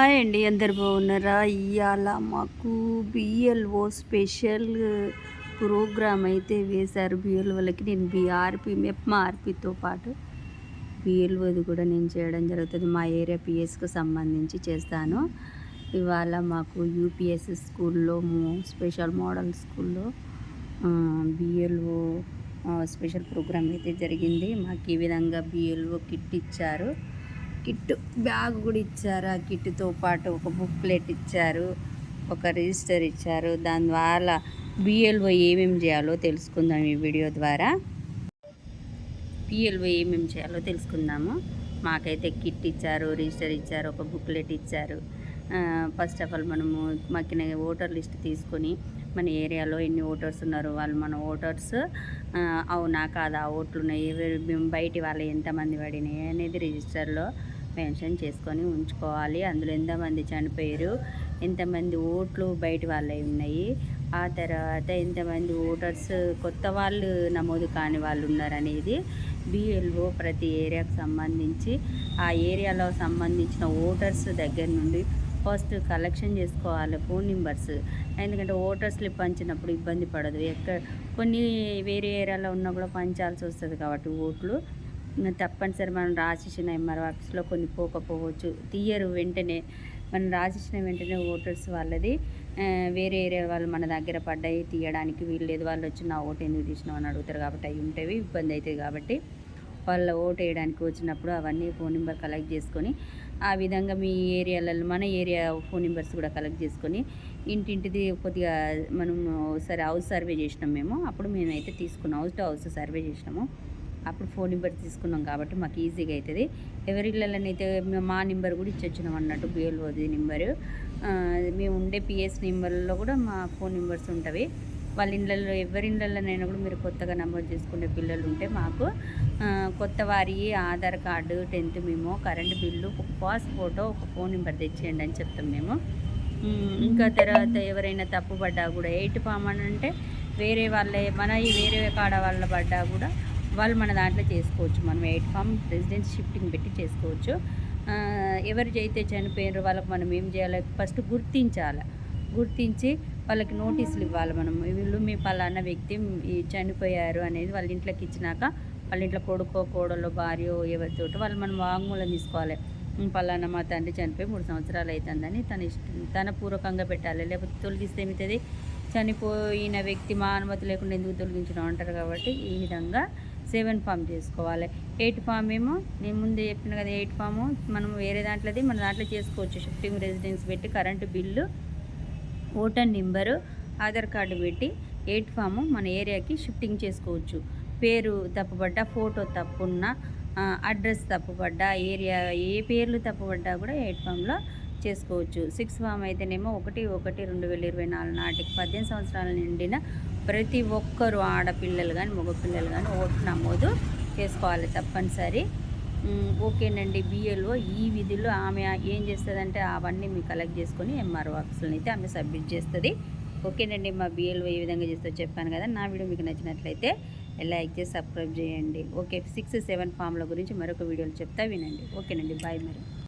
Hi అండి అందరు బాగున్నారా? ఇవాళ మాకు బిఎల్ఓ స్పెషల్ ప్రోగ్రామ్ అయితే వేశారు బిఎల్ వాళ్ళకి నేను బీఆర్పి మెప్మా ఆర్పితో పాటు బిఎల్ఓది కూడా నేను చేయడం జరుగుతుంది. మా ఏరియా పిఎస్కి సంబంధించి చేస్తాను. ఇవాళ మాకు యూపీఎస్ స్కూల్లో స్పెషల్ మోడల్ స్కూల్లో బిఎల్ఓ స్పెషల్ ప్రోగ్రామ్ అయితే జరిగింది. మాకు ఈ విధంగా బిఎల్ఓ కిట్ ఇచ్చారు. కిట్ బ్యాగ్ కూడా ఇచ్చారు. ఆ కిట్తో పాటు ఒక బుక్లెట్ ఇచ్చారు ఒక రిజిస్టర్ ఇచ్చారు. దాని ద్వారా బిఎల్ఓ ఏమేమి చేయాలో తెలుసుకుందాం ఈ వీడియో ద్వారా. పిఎల్ఓ ఏమేమి చేయాలో తెలుసుకుందాము. మాకైతే కిట్ ఇచ్చారు రిజిస్టర్ ఇచ్చారు ఒక బుక్లెట్ ఇచ్చారు. ఫస్ట్ ఆఫ్ ఆల్ మనము మాకిన ఓటర్ లిస్ట్ తీసుకొని మన ఏరియాలో ఎన్ని ఓటర్స్ ఉన్నారు వాళ్ళు మన ఓటర్స్ అవునా కాదా ఓట్లు ఉన్నాయి బయటి వాళ్ళు ఎంతమంది పడినాయి అనేది రిజిస్టర్లో మెన్షన్ చేసుకొని ఉంచుకోవాలి. అందులో ఎంతమంది చనిపోయారు ఎంతమంది ఓట్లు బయట వాళ్ళవి ఉన్నాయి ఆ తర్వాత ఎంతమంది ఓటర్స్ కొత్త వాళ్ళు నమోదు కాని వాళ్ళు ఉన్నారనేది బిఎల్ఓ ప్రతి ఏరియాకు సంబంధించి ఆ ఏరియాలో సంబంధించిన ఓటర్స్ దగ్గర నుండి ఫస్ట్ కలెక్షన్ చేసుకోవాలి ఫోన్ నెంబర్స్. ఎందుకంటే ఓటర్ స్లిప్ పంచినప్పుడు ఇబ్బంది పడదు. ఎక్కడ కొన్ని వేరే ఏరియాలో ఉన్నా కూడా పంచాల్సి వస్తుంది కాబట్టి ఓట్లు. తప్పనిసరి మనం రాసేసిన ఎంఆర్ ఆఫీస్లో కొన్ని పోకపోవచ్చు. తీయరు వెంటనే. మనం రాసేసిన వెంటనే ఓటర్స్ వాళ్ళది. వేరే ఏరియా వాళ్ళు మన దగ్గర పడ్డాయి తీయడానికి వీళ్ళు వాళ్ళు వచ్చి నా ఓటు ఎందుకు తీసినావు అని అడుగుతారు కాబట్టి అవి ఉంటాయి ఇబ్బంది అవుతుంది కాబట్టి వాళ్ళ ఓటు వేయడానికి వచ్చినప్పుడు అవన్నీ ఫోన్ నెంబర్ కలెక్ట్ చేసుకొని ఆ విధంగా మీ ఏరియాలలో మన ఏరియా ఫోన్ నెంబర్స్ కూడా కలెక్ట్ చేసుకొని ఇంటింటిది కొద్దిగా మనం సరే హౌస్ సర్వే చేసినాం మేము. అప్పుడు మేమైతే తీసుకున్నాం. హౌస్ టు హౌస్ సర్వే చేసినాము. అప్పుడు ఫోన్ నెంబర్ తీసుకున్నాం కాబట్టి మాకు ఈజీగా అవుతుంది ఎవరిళ్ళనైతే మా నెంబర్ కూడా ఇచ్చొచ్చినాం అన్నట్టు బిఎల్ఓది నెంబరు. మేము ఉండే పిఎస్ నెంబర్లో కూడా మా ఫోన్ నెంబర్స్ ఉంటాయి వాళ్ళ ఇళ్ళల్లో ఎవరి ఇళ్ళల్లోనైనా కూడా మీరు కొత్తగా నమోదు చేసుకునే పిల్లలు ఉంటే మాకు కొత్త వారి ఆధార్ కార్డు టెన్త్ మేము కరెంటు బిల్లు ఒక పాస్ ఫోటో ఒక ఫోన్ నెంబర్ తెచ్చేయండి అని చెప్తాం మేము. ఇంకా తర్వాత ఎవరైనా తప్పు పడ్డా కూడా ఎయిట్ ఫామ్ అని అంటే వేరే వాళ్ళే మన వేరే కాడ వాళ్ళ పడ్డా కూడా వాళ్ళు మన దాంట్లో చేసుకోవచ్చు. మనం ఎయిట్ ఫామ్ రెసిడెన్స్ షిఫ్టింగ్ పెట్టి చేసుకోవచ్చు. ఎవరు అయితే చనిపోయినారో వాళ్ళకి మనం ఏం చేయాలి? ఫస్ట్ గుర్తించాలి. గుర్తించి వాళ్ళకి నోటీసులు ఇవ్వాలి మనం. వీళ్ళు మీ పలానా వ్యక్తి చనిపోయారు అనేది వాళ్ళ ఇంట్లోకి ఇచ్చినాక వాళ్ళ ఇంట్లో కొడుకో కోడలో భార్య ఎవరితో వాళ్ళు మనం వాంగ్మూలం తీసుకోవాలి. పలానా మా తండ్రి చనిపోయి మూడు సంవత్సరాలు అవుతుందని తన ఇష్టం తన పూర్వకంగా పెట్టాలి. లేకపోతే తొలగిస్తే ఏమవుతుంది? చనిపోయిన వ్యక్తి మా అనుమతి లేకుండా ఎందుకు తొలగించడం? అంటారు కాబట్టి ఈ విధంగా సెవెన్ ఫామ్ చేసుకోవాలి. ఎయిట్ ఫామ్ ఏమో నేను ముందే చెప్పిన కదా ఎయిట్ ఫాము మనం వేరే దాంట్లోది మన దాంట్లో చేసుకోవచ్చు. షిఫ్టింగ్ రెసిడెన్స్ పెట్టి current bill voter number Aadhaar card పెట్టి ఎయిట్ ఫాము మన ఏరియాకి షిఫ్టింగ్ చేసుకోవచ్చు. పేరు తప్పుపడ్డా ఫోటో తప్పున్న అడ్రస్ తప్పుపడ్డా ఏరియా ఏ పేర్లు తప్పుపడ్డా కూడా ఎయిట్ ఫామ్లో చేసుకోవచ్చు. సిక్స్ ఫామ్ అయితేనేమో ఒకటి ఒకటి రెండు వేల ఇరవై నాలుగు నాటికి పద్దెనిమిది సంవత్సరాల నిండిన ప్రతి ఒక్కరు ఆడపిల్లలు కానీ మగపిల్లలు కానీ ఓటు నమోదు చేసుకోవాలి తప్పనిసరి. ఓకేనండి. బిఎల్ఓ ఈ విధిలో ఆమె ఏం చేస్తుందంటే అవన్నీ మీకు కలెక్ట్ చేసుకొని ఎంఆర్ఓ ఆఫీసులను అయితే ఆమె సబ్మిట్ చేస్తుంది. ఓకేనండి. మా బిఎల్ఓ ఏ విధంగా చేస్తో చెప్పాను కదా. నా వీడియో మీకు నచ్చినట్లయితే లైక్ చేసి సబ్స్క్రైబ్ చేయండి. ఓకే. సిక్స్ సెవెన్ ఫామ్ల గురించి మరొక వీడియోలు చెప్తా. వినండి. ఓకేనండి. బాయ్ మరి.